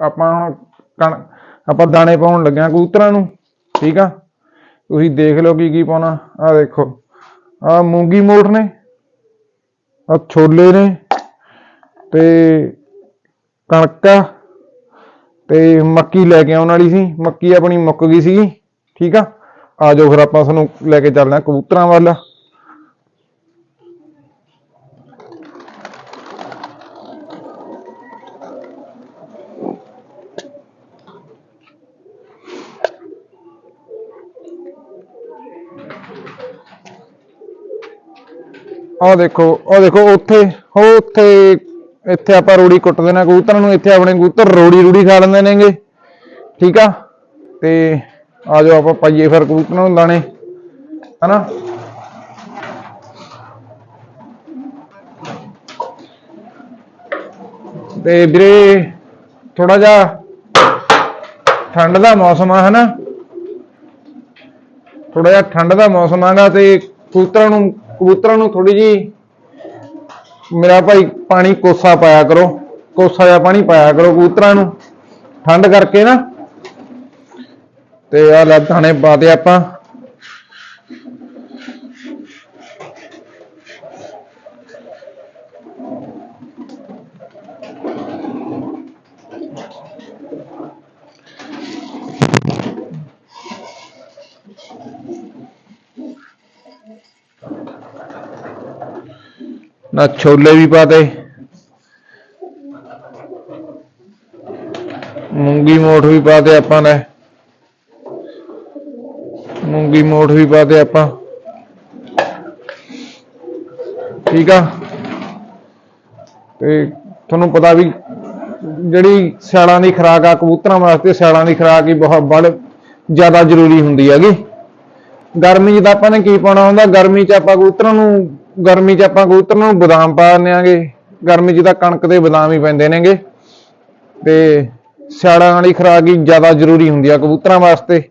ਆਪਾਂ ਹੁਣ ਕਣ ਆਪਾਂ ਦਾਣੇ ਪਾਉਣ ਲੱਗਿਆ ਕਬੂਤਰਾਂ ਨੂੰ, ਠੀਕ ਆ? ਤੁਸੀਂ ਦੇਖ ਲਓ ਕੀ ਕੀ ਪਾਉਣਾ। ਆ ਦੇਖੋ। ਆ ਮੂੰਗੀ ਮੋਠ ਨੇ, ਆ ਛੋਲੇ ਨੇ, ਤੇ ਕਣਕ ਤੇ ਮੱਕੀ ਲੈ ਕੇ ਆਉਣ ਵਾਲੀ ਸੀ। ਮੱਕੀ ਆਪਣੀ ਮੁੱਕ ਗਈ ਸੀ ਠੀਕ ਆ? ਆ ਜਾਓ ਫਿਰ ਆਪਾਂ ਤੁਹਾਨੂੰ ਲੈ ਕੇ ਚੱਲਦੇ ਹਾਂ ਕਬੂਤਰਾਂ ਵੱਲ। ਆਹ ਦੇਖੋ ਆਹ ਦੇਖੋ, ਉੱਥੇ ਉਹ ਉੱਥੇ ਇੱਥੇ ਆਪਾਂ ਰੋੜੀ ਕੁੱਟਦੇ ਨੇ ਕਬੂਤਰਾਂ ਨੂੰ ਇੱਥੇ ਆਪਣੇ ਕਬੂਤਰ ਰੋੜੀ ਰੂੜੀ ਖਾ ਲੈਂਦੇ ਨੇਗੇ, ਠੀਕ ਆ? ਤੇ ਆ ਜਾਓ ਆਪਾਂ ਪਾਈਏ ਫਿਰ ਕਬੂਤਰਾਂ ਨੂੰ ਦਾਣੇ, ਹਨਾ? ਤੇ ਵੀਰੇ ਥੋੜਾ ਜਿਹਾ ਠੰਡ ਦਾ ਮੌਸਮ ਆ, ਹਨਾ? ਥੋੜਾ ਜਿਹਾ ਠੰਡ ਦਾ ਮੌਸਮ ਆਗਾ ਤੇ ਕਬੂਤਰਾਂ ਨੂੰ ਕਬੂਤਰਾਂ ਨੂੰ ਥੋੜੀ ਜੀ ਮੇਰਾ ਭਾਈ ਪਾਣੀ ਕੋਸਾ ਪਾਇਆ ਕਰੋ, ਕੋਸਾ ਜਿਹਾ ਪਾਣੀ ਪਾਇਆ ਕਰੋ ਕਬੂਤਰਾਂ ਨੂੰ, ਠੰਡ ਕਰਕੇ ਨਾ। ਤੇ ਆ ਲੈ ਦਾਣੇ ਪਾ ਦੇ ਆਪਾਂ। ਨਾ ਛੋਲੇ ਵੀ ਪਾ ਦੇ। ਮੂੰਗੀ ਮੋਠ ਵੀ ਪਾ ਦੇ ਆਪਾਂ ਨੇ। ਮੂੰਗੀ ਮੋਠ ਵੀ ਪਾ ਦੇ ਆਪਾਂ। ਠੀਕ ਆ। ਤੇ ਤੁਹਾਨੂੰ ਪਤਾ ਵੀ ਜਿਹੜੀ ਸਿਆਲਾਂ ਦੀ ਖੁਰਾਕ ਆ, ਕਬੂਤਰਾਂ ਵਾਸਤੇ ਸਿਆਲਾਂ ਦੀ ਖੁਰਾਕ ਹੀ ਬਹੁਤ ਬੜ ਜ਼ਿਆਦਾ ਜ਼ਰੂਰੀ ਹੁੰਦੀ ਹੈਗੀ। ਗਰਮੀ 'ਚ ਤਾਂ ਆਪਾਂ ਨੇ ਕੀ ਪਾਉਣਾ ਹੁੰਦਾ? ਗਰਮੀ 'ਚ ਆਪਾਂ ਕਬੂਤਰਾਂ ਨੂੰ ਗਰਮੀ 'ਚ ਆਪਾਂ ਕਬੂਤਰ ਨੂੰ ਬਦਾਮ ਪਾ ਦਿੰਦੇ ਆਂਗੇ। ਗਰਮੀ 'ਚ ਤਾਂ ਕਣਕ ਦੇ ਬਦਾਮ ਹੀ ਪੈਂਦੇ ਨੇਗੇ। ਤੇ ਸਿਆੜਾਂ ਵਾਲੀ ਖੁਰਾਕ ਹੀ ਜ਼ਿਆਦਾ ਜ਼ਰੂਰੀ ਹੁੰਦੀ ਆ ਕਬੂਤਰਾਂ ਵਾਸਤੇ।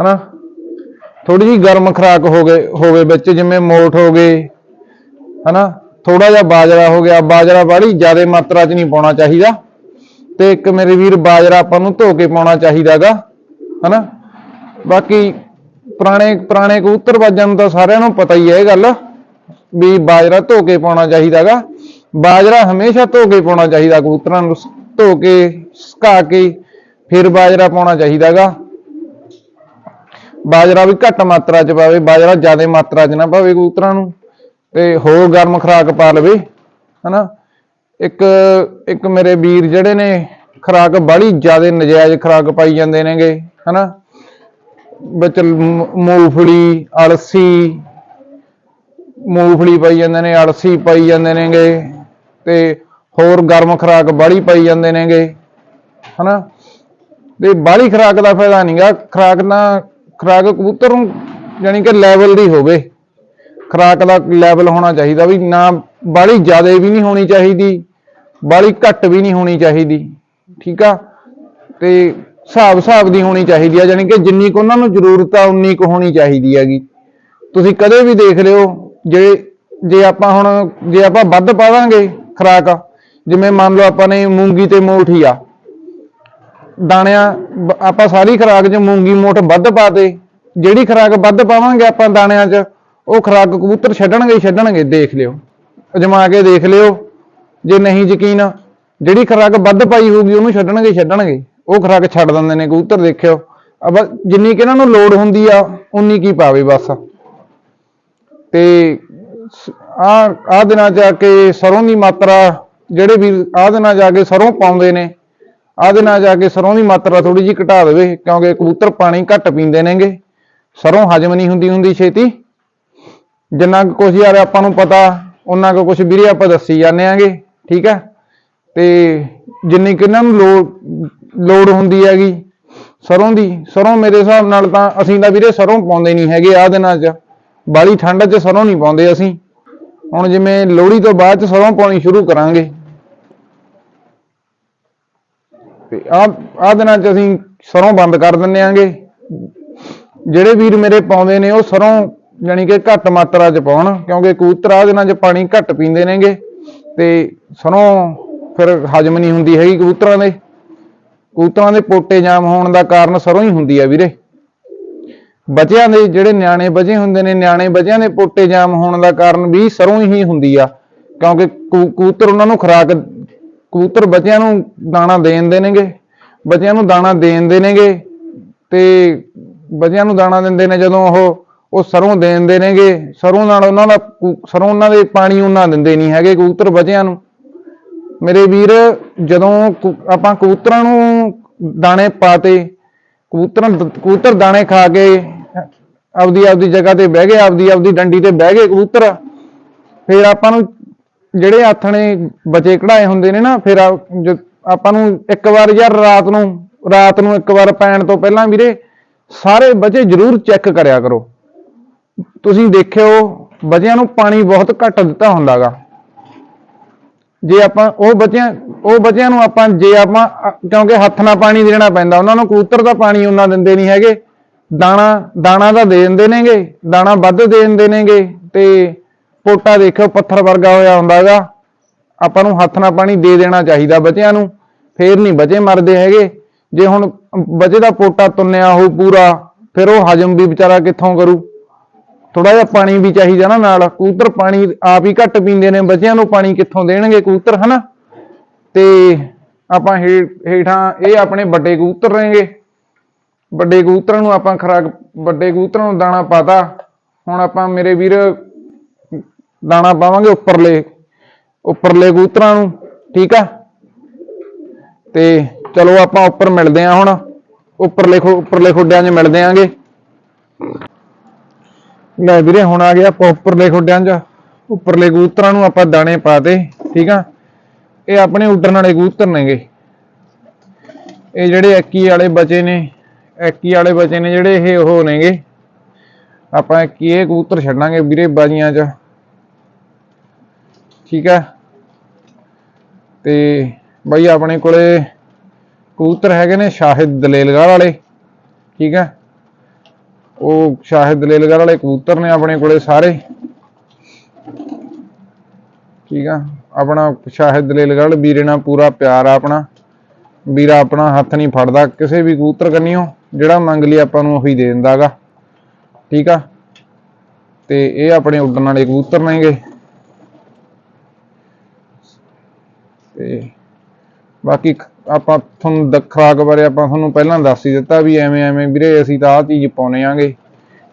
ਹਨਾ? ਥੋੜੀ ਜਿਹੀ ਗਰਮ ਖੁਰਾਕ ਹੋ ਗਏ ਹੋਵੇ ਵਿੱਚ, ਜਿਵੇਂ ਮੋਠ ਹੋ ਗਏ। ਹਨਾ? ਥੋੜਾ ਜਿਹਾ ਬਾਜਰਾ ਹੋ ਗਿਆ। ਬਾਜਰਾ ਬੜੀ ਜ਼ਿਆਦਾ ਮਾਤਰਾ 'ਚ ਨਹੀਂ ਪਾਉਣਾ ਚਾਹੀਦਾ। ਤੇ ਇੱਕ ਮੇਰੇ ਵੀਰ ਬਾਜਰਾ ਆਪਾਂ ਨੂੰ ਧੋ ਕੇ ਪਾਉਣਾ ਚਾਹੀਦਾਗਾ ਹਨਾ? ਬਾਕੀ ਪੁਰਾਣੇ ਪੁਰਾਣੇ ਕਬੂਤਰ ਬਾਜਾਂ ਨੂੰ ਤਾਂ ਸਾਰਿਆਂ ਨੂੰ ਪਤਾ ਹੀ ਹੈ ਇਹ ਗੱਲ। ਵੀ ਬਾਜਰਾ ਧੋ ਕੇ ਪਾਉਣਾ ਚਾਹੀਦਾਗਾ। ਬਾਜਰਾ ਹਮੇਸ਼ਾ ਧੋ ਕੇ ਪਾਉਣਾ ਚਾਹੀਦਾ, ਕਬੂਤਰਾਂ ਨੂੰ ਧੋ ਕੇ, ਸੁਕਾ ਕੇ, ਫਿਰ ਬਾਜਰਾ ਪਾਉਣਾ ਚਾਹੀਦਾਗਾ। ਬਾਜਰਾ ਵੀ ਘੱਟ ਮਾਤਰਾ ਚ ਪਾਵੇ, ਬਾਜਰਾ ਜ਼ਿਆਦਾ ਮਾਤਰਾ ਚ ਨਾ ਪਾਵੇ ਕਬੂਤਰਾਂ ਨੂੰ, ਤੇ ਹੋਰ ਗਰਮ ਖੁਰਾਕ ਪਾ ਲਵੇ, ਹਨਾ। ਇੱਕ ਇੱਕ ਮੇਰੇ ਵੀਰ ਜਿਹੜੇ ਨੇ, ਖੁਰਾਕ ਬੜੀ ਜ਼ਿਆਦਾ ਨਜਾਇਜ਼ ਖੁਰਾਕ ਪਾਈ ਜਾਂਦੇ ਨੇਗੇ, ਹਨਾ। ਵਿੱਚ ਮ- ਮੂੰਗਫਲੀ, ਅਲਸੀ ਮੂੰਗਫਲੀ ਪਾਈ ਜਾਂਦੇ ਨੇ, ਅਲਸੀ ਪਾਈ ਜਾਂਦੇ ਨੇਗੇ ਤੇ ਹੋਰ ਗਰਮ ਖੁਰਾਕ ਬਾਹਲੀ ਪਾਈ ਜਾਂਦੇ ਨੇਗੇ, ਹਨਾ? ਤੇ ਬਾਹਲੀ ਖੁਰਾਕ ਦਾ ਫਾਇਦਾ ਨਹੀਂਗਾ ਖੁਰਾਕ ਨਾ ਖੁਰਾਕ ਕਬੂਤਰ ਨੂੰ ਯਾਨੀ ਕਿ ਲੈਵਲ ਦੀ ਹੋਵੇ। ਖੁਰਾਕ ਦਾ ਲੈਵਲ ਹੋਣਾ ਚਾਹੀਦਾ ਵੀ ਨਾ ਬਾਹਲੀ ਜ਼ਿਆਦਾ ਵੀ ਨਹੀਂ ਹੋਣੀ ਚਾਹੀਦੀ, ਬਾਹਲੀ ਘੱਟ ਵੀ ਨਹੀਂ ਹੋਣੀ ਚਾਹੀਦੀ, ਠੀਕ ਆ? ਤੇ ਹਿਸਾਬ ਹਿਸਾਬ ਦੀ ਹੋਣੀ ਚਾਹੀਦੀ ਆ ਯਾਨੀ ਕਿ ਜਿੰਨੀ ਕੁ ਉਹਨਾਂ ਨੂੰ ਜ਼ਰੂਰਤ ਆ, ਉਨੀ ਕੁ ਹੋਣੀ ਚਾਹੀਦੀ ਹੈਗੀ। ਤੁਸੀਂ ਕਦੇ ਵੀ ਦੇਖ ਲਿਓ ਜੇ ਜੇ ਆਪਾਂ ਹੁਣ, ਜੇ ਆਪਾਂ ਵੱਧ ਪਾਵਾਂਗੇ ਖੁਰਾਕ, ਜਿਵੇਂ ਮੰਨ ਲਓ ਆਪਾਂ ਨੇ ਮੂੰਗੀ ਤੇ ਮੋਠ ਹੀ ਆ, ਦਾਣਿਆਂ ਆਪਾਂ ਸਾਰੀ ਖੁਰਾਕ 'ਚ ਮੂੰਗੀ ਮੋਠ ਵੱਧ ਪਾ ਦੇ ਜਿਹੜੀ ਖੁਰਾਕ ਵੱਧ ਪਾਵਾਂਗੇ ਆਪਾਂ ਦਾਣਿਆਂ 'ਚ, ਉਹ ਖੁਰਾਕ ਕਬੂਤਰ ਛੱਡਣਗੇ ਛੱਡਣਗੇ, ਦੇਖ ਲਿਓ, ਅਜਮਾ ਕੇ ਦੇਖ ਲਿਓ, ਜੇ ਨਹੀਂ ਯਕੀਨ, ਜਿਹੜੀ ਖੁਰਾਕ ਵੱਧ ਪਾਈ ਹੋਊਗੀ ਉਹਨੂੰ ਛੱਡਣਗੇ ਛੱਡਣਗੇ, ਉਹ ਖੁਰਾਕ ਛੱਡ ਦਿੰਦੇ ਨੇ ਕਬੂਤਰ, ਦੇਖਿਓ ਆ ਜਿੰਨੀ ਕਿ ਇਹਨਾਂ ਨੂੰ ਲੋੜ ਹੁੰਦੀ ਆ, ਉਨੀ ਕੀ ਪਾਵੇ ਬਸ। ਤੇ ਆ ਆ ਦਿਨਾਂ ਚ ਆ ਕੇ ਸਰੋਂ ਦੀ ਮਾਤਰਾ ਜਿਹੜੇ ਵੀ ਆ ਦਿਨਾਂ ਜਾ ਕੇ ਸਰੋਂ ਪਾਉਂਦੇ ਨੇ ਆ ਦਿਨਾਂ ਜਾ ਕੇ ਸਰੋਂ ਦੀ ਮਾਤਰਾ ਥੋੜੀ ਜਿਹੀ ਘਟਾ ਦੇਵੇ, ਕਿਉਂਕਿ ਕਬੂਤਰ ਪਾਣੀ ਘੱਟ ਪੀਂਦੇ ਨੇਗੇ। ਸਰੋਂ ਹਜਮ ਨਹੀਂ ਹੁੰਦੀ ਹੁੰਦੀ ਛੇਤੀ। ਜਿੰਨਾ ਕੁ ਕੁਛ ਯਾਰ ਆਪਾਂ ਨੂੰ ਪਤਾ ਉਹਨਾਂ ਕੁ ਕੁਛ ਵੀਰੇ ਆਪਾਂ ਦੱਸੀ ਜਾਂਦੇ ਆਂਗੇ, ਠੀਕ ਹੈ ਤੇ ਜਿੰਨੀ ਕਿ ਇਹਨਾਂ ਨੂੰ ਲੋੜ ਲੋੜ ਹੁੰਦੀ ਹੈਗੀ ਸਰੋਂ ਦੀ, ਸਰੋਂ ਮੇਰੇ ਹਿਸਾਬ ਨਾਲ ਤਾਂ ਅਸੀਂ ਤਾਂ ਵੀਰੇ ਸਰੋਂ ਪਾਉਂਦੇ ਨਹੀਂ ਹੈਗੇ ਆ ਦਿਨਾਂ 'ਚ। ਬਾਲੀ ਠੰਡ 'ਚ ਸਰੋਂ ਨਹੀਂ ਪਾਉਂਦੇ ਅਸੀਂ। ਹੁਣ ਜਿਵੇਂ ਲੋਹੜੀ ਤੋਂ ਬਾਅਦ 'ਚ ਸਰੋਂ ਪਾਉਣੀ ਸ਼ੁਰੂ ਕਰਾਂਗੇ। ਤੇ ਆ ਆ ਦਿਨਾਂ 'ਚ ਅਸੀਂ ਸਰੋਂ ਬੰਦ ਕਰ ਦਿੰਨੇ ਆਂਗੇ। ਜਿਹੜੇ ਵੀਰ ਮੇਰੇ ਪਾਉਂਦੇ ਨੇ, ਉਹ ਸਰੋਂ ਯਾਨੀ ਕਿ ਘੱਟ ਮਾਤਰਾ 'ਚ ਪਾਉਣ, ਕਿਉਂਕਿ ਕਬੂਤਰ ਆ ਦਿਨਾਂ 'ਚ ਪਾਣੀ ਘੱਟ ਪੀਂਦੇ ਨੇਗੇ। ਤੇ ਸਰੋਂ ਫਿਰ ਹਜਮ ਨਹੀਂ ਹੁੰਦੀ ਹੈਗੀ ਕਬੂਤਰਾਂ ਦੇ। ਕਬੂਤਰਾਂ ਦੇ ਪੋਟੇ ਜਾਮ ਹੋਣ ਦਾ ਕਾਰਨ ਸਰੋਂ ਹੀ ਹੁੰਦੀ ਆ ਵੀਰੇ। ਬੱਚਿਆਂ ਦੇ ਜਿਹੜੇ ਨਿਆਣੇ ਬਚੇ ਹੁੰਦੇ ਨੇ, ਨਿਆਣੇ ਬੱਚਿਆਂ ਦੇ ਪੋਟੇ ਜਾਮ ਹੋਣ ਦਾ ਕਾਰਨ ਵੀ ਸਰੋਂ ਹੀ ਹੁੰਦੀ ਆ। ਕਿਉਂਕਿ ਕਬੂਤਰ ਉਹਨਾਂ ਨੂੰ ਖੁਰਾਕ ਕਬੂਤਰ ਬੱਚਿਆਂ ਨੂੰ ਦਾਣਾ ਦੇਣ ਦੇ ਨੇਗੇ, ਬੱਚਿਆਂ ਨੂੰ ਦਾਣਾ ਦੇਣ ਦੇ ਨੇਗੇ ਤੇ ਬੱਚਿਆਂ ਨੂੰ ਦਾਣਾ ਦਿੰਦੇ ਨੇ ਜਦੋਂ ਉਹ ਉਹ ਸਰੋਂ ਦੇਣ ਦੇ ਨੇਗੇ, ਸਰੋਂ ਨਾਲ ਉਹਨਾਂ ਦਾ ਸਰੋਂ ਉਹਨਾਂ ਦੇ ਪਾਣੀ ਉਹਨਾਂ ਦਿੰਦੇ ਨਹੀਂ ਹੈਗੇ ਕਬੂਤਰ ਬੱਚਿਆਂ ਨੂੰ। ਮੇਰੇ ਵੀਰ, ਜਦੋਂ ਆਪਾਂ ਕਬੂਤਰਾਂ ਨੂੰ ਦਾਣੇ ਪਾਤੇ ਕਬੂਤਰਾਂ ਕਬੂਤਰ ਦਾਣੇ ਖਾ ਕੇ ਆਪਦੀ ਆਪਦੀ ਜਗ੍ਹਾ ਤੇ ਬਹਿ ਗਏ, ਆਪਦੀ ਆਪਦੀ ਡੰਡੀ ਤੇ ਬਹਿ ਗਏ ਕਬੂਤਰ। ਫਿਰ ਆਪਾਂ ਨੂੰ ਜਿਹੜੇ ਆਥਣੇ ਬਚੇ ਕਢਾਏ ਹੁੰਦੇ ਨੇ ਨਾ, ਫਿਰ ਆਪਾਂ ਨੂੰ ਇੱਕ ਵਾਰ ਯਾਰ ਰਾਤ ਨੂੰ ਰਾਤ ਨੂੰ ਇੱਕ ਵਾਰ ਪੈਣ ਤੋਂ ਪਹਿਲਾਂ ਵੀਰੇ, ਸਾਰੇ ਬਚੇ ਜ਼ਰੂਰ ਚੈੱਕ ਕਰਿਆ ਕਰੋ। ਤੁਸੀਂ ਦੇਖਿਓ, ਬਚਿਆਂ ਨੂੰ ਪਾਣੀ ਬਹੁਤ ਘੱਟ ਦਿੱਤਾ ਹੁੰਦਾਗਾ। ਜੇ ਆਪਾਂ, ਉਹ ਬੱਚਿਆਂ ਉਹ ਬੱਚਿਆਂ ਨੂੰ ਆਪਾਂ, ਜੇ ਆਪਾਂ ਕਿਉਂਕਿ ਹੱਥ ਨਾਲ ਪਾਣੀ ਦੇਣਾ ਪੈਂਦਾ, ਉਹਨਾਂ ਨੂੰ ਕਬੂਤਰ ਦਾ ਪਾਣੀ ਉਹਨਾਂ ਦਿੰਦੇ ਨਹੀਂ ਹੈਗੇ। ਦਾਣਾ ਦਾਣਾ ਤਾਂ ਦੇ ਦਿੰਦੇ ਨੇਗੇ, ਦਾਣਾ ਵੱਧ ਦੇ ਦਿੰਦੇ ਨੇਗੇ, ਤੇ ਪੋਟਾ ਦੇਖਿਓ, ਪੱਥਰ ਵਰਗਾ ਹੋਇਆ ਹੁੰਦਾਗਾ ਆਪਾਂ ਨੂੰ ਹੱਥ ਨਾਲ ਪਾਣੀ ਦੇ ਦੇਣਾ ਚਾਹੀਦਾ ਬੱਚਿਆਂ ਨੂੰ, ਫੇਰ ਨਹੀਂ ਬੱਚੇ ਮਰਦੇ ਹੈਗੇ। ਜੇ ਹੁਣ ਬੱਚੇ ਦਾ ਪੋਟਾ ਤੁੰਨਿਆ ਹੋ ਪੂਰਾ, ਫਿਰ ਉਹ ਹਜਮ ਵੀ ਵਿਚਾਰਾ ਕਿੱਥੋਂ ਕਰੂ? ਥੋੜਾ ਜਿਹਾ ਪਾਣੀ ਵੀ ਚਾਹੀਦਾ ਨਾ ਨਾਲ। ਕਬੂਤਰ ਪਾਣੀ ਆਪ ਹੀ ਘੱਟ ਪੀਂਦੇ ਨੇ, ਬੱਚਿਆਂ ਨੂੰ ਪਾਣੀ ਕਿੱਥੋਂ ਦੇਣਗੇ ਕਬੂਤਰ, ਹਨਾ? ਤੇ ਆਪਾਂ ਹੇਠਾਂ ਇਹ ਆਪਣੇ ਵੱਡੇ ਕਬੂਤਰ ਨੇਗੇ। ਵੱਡੇ ਕਬੂਤਰਾਂ ਨੂੰ ਆਪਾਂ ਖਰਾਕ, ਵੱਡੇ ਕਬੂਤਰਾਂ ਨੂੰ ਦਾਣਾ ਪਾਤਾ। ਹੁਣ ਆਪਾਂ ਮੇਰੇ ਵੀਰ ਦਾਣਾ ਪਾਵਾਂਗੇ ਉੱਪਰਲੇ ਉੱਪਰਲੇ ਕਬੂਤਰਾਂ ਨੂੰ, ਠੀਕ ਆ? ਤੇ ਚਲੋ ਆਪਾਂ ਉੱਪਰ ਮਿਲਦੇ ਆ ਹੁਣ। ਉੱਪਰਲੇ ਖੁ- ਉੱਪਰਲੇ ਖੋਡਿਆਂ 'ਚ ਮਿਲਦੇ ਆਂਗੇ। ਲੈ ਵੀਰੇ, ਹੁਣ ਆ ਗਿਆ ਆਪਾਂ ਉੱਪਰਲੇ ਖੁੱਡਿਆਂ 'ਚ। ਉੱਪਰਲੇ ਕਬੂਤਰਾਂ ਨੂੰ ਆਪਾਂ ਦਾਣੇ ਪਾਤੇ, ਠੀਕ ਆ? ਇਹ ਆਪਣੇ ਉੱਡਣ ਵਾਲੇ ਕਬੂਤਰ ਨੇਗੇ। ਇਹ ਜਿਹੜੇ ਐਕੀ ਵਾਲੇ ਬਚੇ ਨੇ, ਐਕੀ ਵਾਲੇ ਬਚੇ ਨੇ ਜਿਹੜੇ ਇਹ ਉਹ ਨੇਗੇ। ਆਪਾਂ ਐਕੀ, ਇਹ ਕਬੂਤਰ ਛੱਡਾਂਗੇ ਵੀਰੇ ਬਾਜੀਆਂ 'ਚ। ਠੀਕ ਆ? ਤੇ ਬਈ ਆਪਣੇ ਕੋਲੇ ਕਬੂਤਰ ਹੈਗੇ ਨੇ ਸ਼ਾਹਿਦ ਦਲੇਲਗੜ੍ਹ ਵਾਲੇ, ਠੀਕ ਆ? ਉਹ ਸ਼ਾਹਿਦ ਦਲੇਲਗੜ੍ਹ ਵਾਲੇ ਕਬੂਤਰ ਨੇ ਆਪਣੇ ਕੋਲੇ ਸਾਰੇ। ਠੀਕ ਆ? ਆਪਣਾ ਸ਼ਾਹਿਦ ਦਲੇਲਗੜ੍ਹ, ਵੀਰੇ ਨਾਲ ਪੂਰਾ ਪਿਆਰ ਆ ਆਪਣਾ। ਵੀਰਾ ਆਪਣਾ ਹੱਥ ਨਹੀਂ ਫੜਦਾ ਕਿਸੇ ਵੀ ਕਬੂਤਰ ਕੰਨਿਓ, ਜਿਹੜਾ ਮੰਗ ਲਈ ਆਪਾਂ ਨੂੰ ਉਹੀ ਦੇ ਦਿੰਦਾਗਾ। ਠੀਕ ਆ? ਤੇ ਇਹ ਆਪਣੇ ਉੱਡਣ ਵਾਲੇ ਕਬੂਤਰ ਨੇਗੇ। ਤੇ ਬਾਕੀ ਆਪਾਂ ਤੁਹਾਨੂੰ ਦ- ਖੁਰਾਕ ਬਾਰੇ ਆਪਾਂ ਤੁਹਾਨੂੰ ਪਹਿਲਾਂ ਦੱਸ ਹੀ ਦਿੱਤਾ ਵੀ ਐਵੇਂ ਐਵੇਂ ਵੀਰੇ ਅਸੀਂ ਤਾਂ ਆਹ ਚੀਜ਼ ਪਾਉਨੇ ਆਂਗੇ।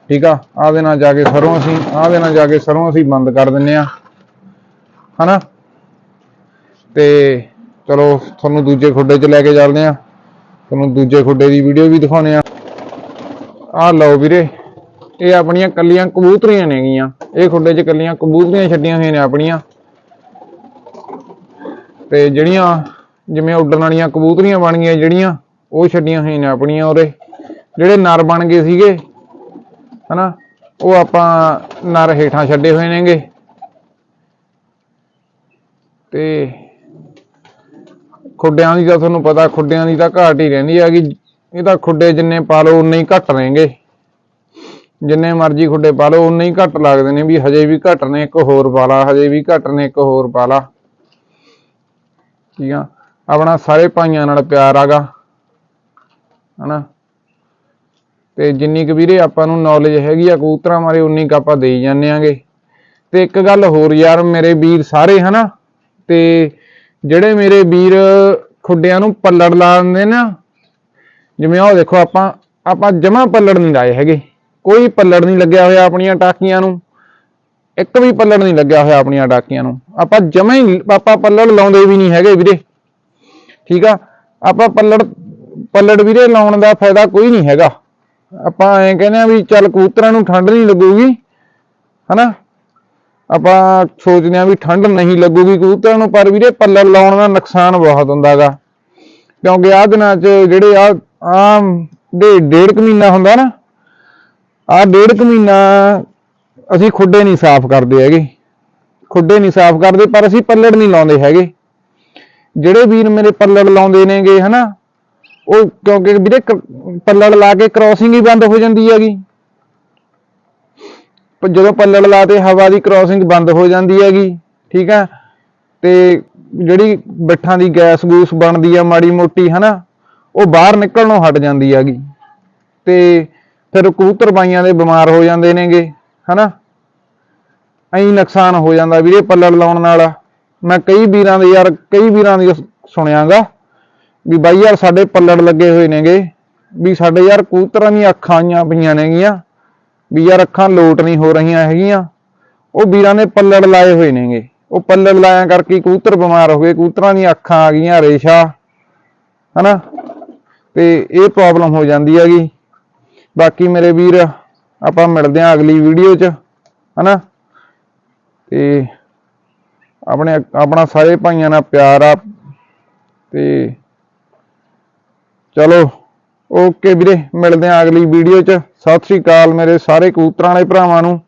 ਠੀਕ ਆ? ਆਹ ਦੇ ਨਾਲ ਜਾ ਕੇ ਸਰੋਂ ਅਸੀਂ, ਆਹ ਦੇ ਨਾਲ ਜਾ ਕੇ ਸਰੋਂ ਅਸੀਂ ਬੰਦ ਕਰ ਦਿੰਨੇ ਆ। ਹਨਾ? ਤੇ ਚਲੋ, ਤੁਹਾਨੂੰ ਦੂਜੇ ਖੁੱਡੇ 'ਚ ਲੈ ਕੇ ਚੱਲਦੇ ਆ। ਤੁਹਾਨੂੰ ਦੂਜੇ ਖੁੱਡੇ ਦੀ ਵੀਡੀਓ ਵੀ ਦਿਖਾਉਨੇ ਆ। ਆਹ ਲਓ ਵੀਰੇ, ਇਹ ਆਪਣੀਆਂ ਕੱਲੀਆਂ ਕਬੂਤਰੀਆਂ ਨੇਗੀਆਂ ਇਹ ਖੁੱਡੇ 'ਚ ਕੱਲੀਆਂ ਕਬੂਤਰੀਆਂ ਛੱਡੀਆਂ ਹੋਈਆਂ ਨੇ ਆਪਣੀਆਂ। ਤੇ ਜਿਹੜੀਆਂ ਜਿਵੇਂ ਉੱਡਣ ਵਾਲੀਆਂ ਕਬੂਤਰੀਆਂ ਬਣ ਗਈਆਂ ਜਿਹੜੀਆਂ, ਉਹ ਛੱਡੀਆਂ ਹੋਈਆਂ ਨੇ ਆਪਣੀਆਂ ਉਰੇ। ਜਿਹੜੇ ਨਰ ਬਣ ਗਏ ਸੀਗੇ, ਹਨਾ, ਉਹ ਆਪਾਂ ਨਰ ਹੇਠਾਂ ਛੱਡੇ ਹੋਏ ਨੇਗੇ। ਤੇ ਖੁੱਡਿਆਂ ਦੀ ਤਾਂ ਤੁਹਾਨੂੰ ਪਤਾ, ਖੁੱਡਿਆਂ ਦੀ ਤਾਂ ਘਾਟ ਹੀ ਰਹਿੰਦੀ ਹੈਗੀ। ਇਹ ਤਾਂ ਖੁੱਡੇ ਜਿੰਨੇ ਪਾ ਲਓ, ਉਨੇ ਹੀ ਘੱਟ ਰਹਿਣਗੇ ਜਿੰਨੇ ਮਰਜ਼ੀ ਖੁੱਡੇ ਪਾ ਲਓ, ਉਨੇ ਹੀ ਘੱਟ ਲੱਗਦੇ ਨੇ ਵੀ ਹਜੇ ਵੀ ਘੱਟ ਨੇ, ਇੱਕ ਹੋਰ ਪਾ ਲਾ, ਹਜੇ ਵੀ ਘੱਟ ਨੇ, ਇੱਕ ਹੋਰ ਪਾ ਲਾ। ਠੀਕ ਆ? ਆਪਣਾ ਸਾਰੇ ਭਾਈਆਂ ਨਾਲ ਪਿਆਰ ਆਗਾ। ਹਨਾ? ਤੇ ਜਿੰਨੀ ਕੁ ਵੀਰੇ ਆਪਾਂ ਨੂੰ ਨੌਲੇਜ ਹੈਗੀ ਆ, ਕਬੂਤਰਾਂ ਬਾਰੇ ਉਨੀ ਕੁ ਆਪਾਂ ਦੇਈ ਜਾਂਦੇ ਆਂਗੇ। ਤੇ ਇੱਕ ਗੱਲ ਹੋਰ ਯਾਰ, ਮੇਰੇ ਵੀਰ ਸਾਰੇ, ਹਨਾ? ਤੇ ਜਿਹੜੇ ਮੇਰੇ ਵੀਰ ਖੁੱਡਿਆਂ ਨੂੰ ਪੱਲੜ ਲਾ ਦਿੰਦੇ ਨਾ, ਜਿਵੇਂ ਆਹ ਦੇਖੋ ਆਪਾਂ ਆਪਾਂ ਜਮਾ ਪੱਲੜ ਨਹੀਂ ਲਾਏ ਹੈਗੇ। ਕੋਈ ਪੱਲੜ ਨਹੀਂ ਲੱਗਿਆ ਹੋਇਆ ਆਪਣੀਆਂ ਟਾਕੀਆਂ ਨੂੰ। ਇੱਕ ਵੀ ਪੱਲੜ ਨਹੀਂ ਲੱਗਿਆ ਹੋਇਆ ਆਪਣੀਆਂ ਟਾਕੀਆਂ ਨੂੰ। ਆਪਾਂ ਜਮਾ ਹੀ, ਆਪਾਂ ਪੱਲੜ ਲਾਉਂਦੇ ਵੀ ਨਹੀਂ ਹੈਗੇ ਵੀਰੇ। ਠੀਕ ਆ? ਆਪਾਂ ਪੱਲੜ ਪੱਲੜ ਵੀਰੇ, ਲਾਉਣ ਦਾ ਫਾਇਦਾ ਕੋਈ ਨਹੀਂ ਹੈਗਾ। ਆਪਾਂ ਐਂ ਕਹਿੰਦੇ ਆ ਵੀ ਚੱਲ ਕਬੂਤਰਾਂ ਨੂੰ ਠੰਡ ਨਹੀਂ ਲੱਗੂਗੀ, ਹਨਾ? ਆਪਾਂ ਸੋਚਦੇ ਆ ਵੀ ਠੰਡ ਨਹੀਂ ਲੱਗੂਗੀ ਕਬੂਤਰਾਂ ਨੂੰ, ਪਰ ਵੀਰੇ ਪੱਲੜ ਲਾਉਣ ਦਾ ਨੁਕਸਾਨ ਬਹੁਤ ਹੁੰਦਾਗਾ ਕਿਉਂਕਿ ਆਹ ਦਿਨਾਂ 'ਚ ਜਿਹੜੇ ਆ ਆਮ ਡੇ ਡੇਢ ਕੁ ਮਹੀਨਾ ਹੁੰਦਾ ਨਾ ਆ ਡੇਢ ਕੁ ਮਹੀਨਾ ਅਸੀਂ ਖੁੱਡੇ ਨਹੀਂ ਸਾਫ਼ ਕਰਦੇ ਹੈਗੇ। ਖੁੱਡੇ ਨਹੀਂ ਸਾਫ਼ ਕਰਦੇ, ਪਰ ਅਸੀਂ ਪੱਲੜ ਨਹੀਂ ਲਾਉਂਦੇ ਹੈਗੇ। ਜਿਹੜੇ ਵੀਰ ਮੇਰੇ ਪੱਲੜ ਲਾਉਂਦੇ ਨੇਗੇ, ਹਨਾ? ਉਹ ਕਿਉਂਕਿ ਵੀਰੇ ਪੱਲੜ ਲਾ ਕੇ ਕ੍ਰਾਸਿੰਗ ਹੀ ਬੰਦ ਹੋ ਜਾਂਦੀ ਹੈਗੀ। ਜਦੋਂ ਪੱਲੜ ਲਾ ਤੇ ਹਵਾ ਦੀ ਕ੍ਰਾਸਿੰਗ ਬੰਦ ਹੋ ਜਾਂਦੀ ਹੈਗੀ, ਠੀਕ ਹੈ ਤੇ ਜਿਹੜੀ ਬਿੱਠਾਂ ਦੀ ਗੈਸ ਗੂਸ ਬਣਦੀ ਆ, ਮਾੜੀ ਮੋਟੀ, ਹਨਾ? ਉਹ ਬਾਹਰ ਨਿਕਲਣੋਂ ਹਟ ਜਾਂਦੀ ਹੈਗੀ। ਤੇ ਫਿਰ ਕਬੂਤਰ ਬਾਈਆਂ ਦੇ ਬਿਮਾਰ ਹੋ ਜਾਂਦੇ ਨੇਗੇ, ਹਨਾ? ਐਂ ਨੁਕਸਾਨ ਹੋ ਜਾਂਦਾ ਵੀਰੇ ਪੱਲੜ ਲਾਉਣ ਨਾਲ। ਮੈਂ ਕਈ ਵੀਰਾਂ ਦੇ ਯਾਰ, ਕਈ ਵੀਰਾਂ ਦੀ ਸੁਣਿਆਗਾ ਵੀ ਬਾਈ ਯਾਰ ਸਾਡੇ ਪੱਲੜ ਲੱਗੇ ਹੋਏ ਨੇਗੇ, ਵੀ ਸਾਡੇ ਯਾਰ ਕਬੂਤਰਾਂ ਦੀਆਂ ਅੱਖਾਂ ਆਈਆਂ ਪਈਆਂ ਨੇਗੀਆਂ, ਵੀ ਯਾਰ ਅੱਖਾਂ ਲੋਟ ਨਹੀਂ ਹੋ ਰਹੀਆਂ ਹੈਗੀਆਂ। ਉਹ ਵੀਰਾਂ ਨੇ ਪੱਲੜ ਲਾਏ ਹੋਏ ਨੇਗੇ। ਉਹ ਪੱਲੜ ਲਾਇਆ ਕਰਕੇ ਕੂਤਰ ਬਿਮਾਰ ਹੋ ਗਏ ਕੂਤਰਾਂ ਦੀਆਂ ਅੱਖਾਂ ਆ ਗਈਆਂ, ਰੇਸ਼ਾ, ਹਨਾ? ਤੇ ਇਹ ਪ੍ਰੋਬਲਮ ਹੋ ਜਾਂਦੀ ਹੈਗੀ। ਬਾਕੀ ਮੇਰੇ ਵੀਰ, ਆਪਾਂ ਮਿਲਦੇ ਹਾਂ ਅਗਲੀ ਵੀਡੀਓ 'ਚ, ਹਨਾ? ਤੇ ਆਪਣੇ ਆਪਣਾ ਸਾਰੇ ਭਾਈਆਂ ਨਾਲ ਪਿਆਰ ਆ ਤੇ ਚਲੋ ਓਕੇ ਵੀਰੇ, ਮਿਲਦੇ ਹਾਂ ਅਗਲੀ ਵੀਡੀਓ 'ਚ। ਸਤਿ ਸ੍ਰੀ ਅਕਾਲ ਮੇਰੇ ਸਾਰੇ ਕਬੂਤਰਾਂ ਵਾਲੇ ਭਰਾਵਾਂ ਨੂੰ।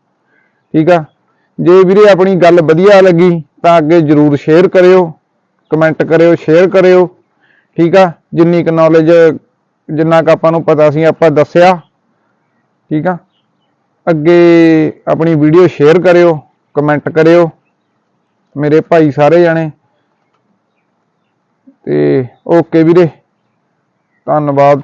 ਠੀਕ ਆ? ਜੇ ਵੀਰੇ ਆਪਣੀ ਗੱਲ ਵਧੀਆ ਲੱਗੀ ਤਾਂ ਅੱਗੇ ਜਰੂਰ ਸ਼ੇਅਰ ਕਰਿਓ ਕਮੈਂਟ ਕਰਿਓ ਸ਼ੇਅਰ ਕਰਿਓ। ਠੀਕ ਆ? ਜਿੰਨੀ ਕੁ ਨੌਲੇਜ ਜਿੰਨਾ ਕੁ ਆਪਾਂ ਨੂੰ ਪਤਾ ਸੀ ਆਪਾਂ ਦੱਸਿਆ। ਠੀਕ ਆ? ਅੱਗੇ ਆਪਣੀ ਵੀਡੀਓ ਸ਼ੇਅਰ ਕਰਿਓ ਕਮੈਂਟ ਕਰਿਓ। ਮੇਰੇ ਭਾਈ ਸਾਰੇ ਜਾਣੇ। ਤੇ ਓਕੇ ਵੀਰੇ। ਧੰਨਵਾਦ।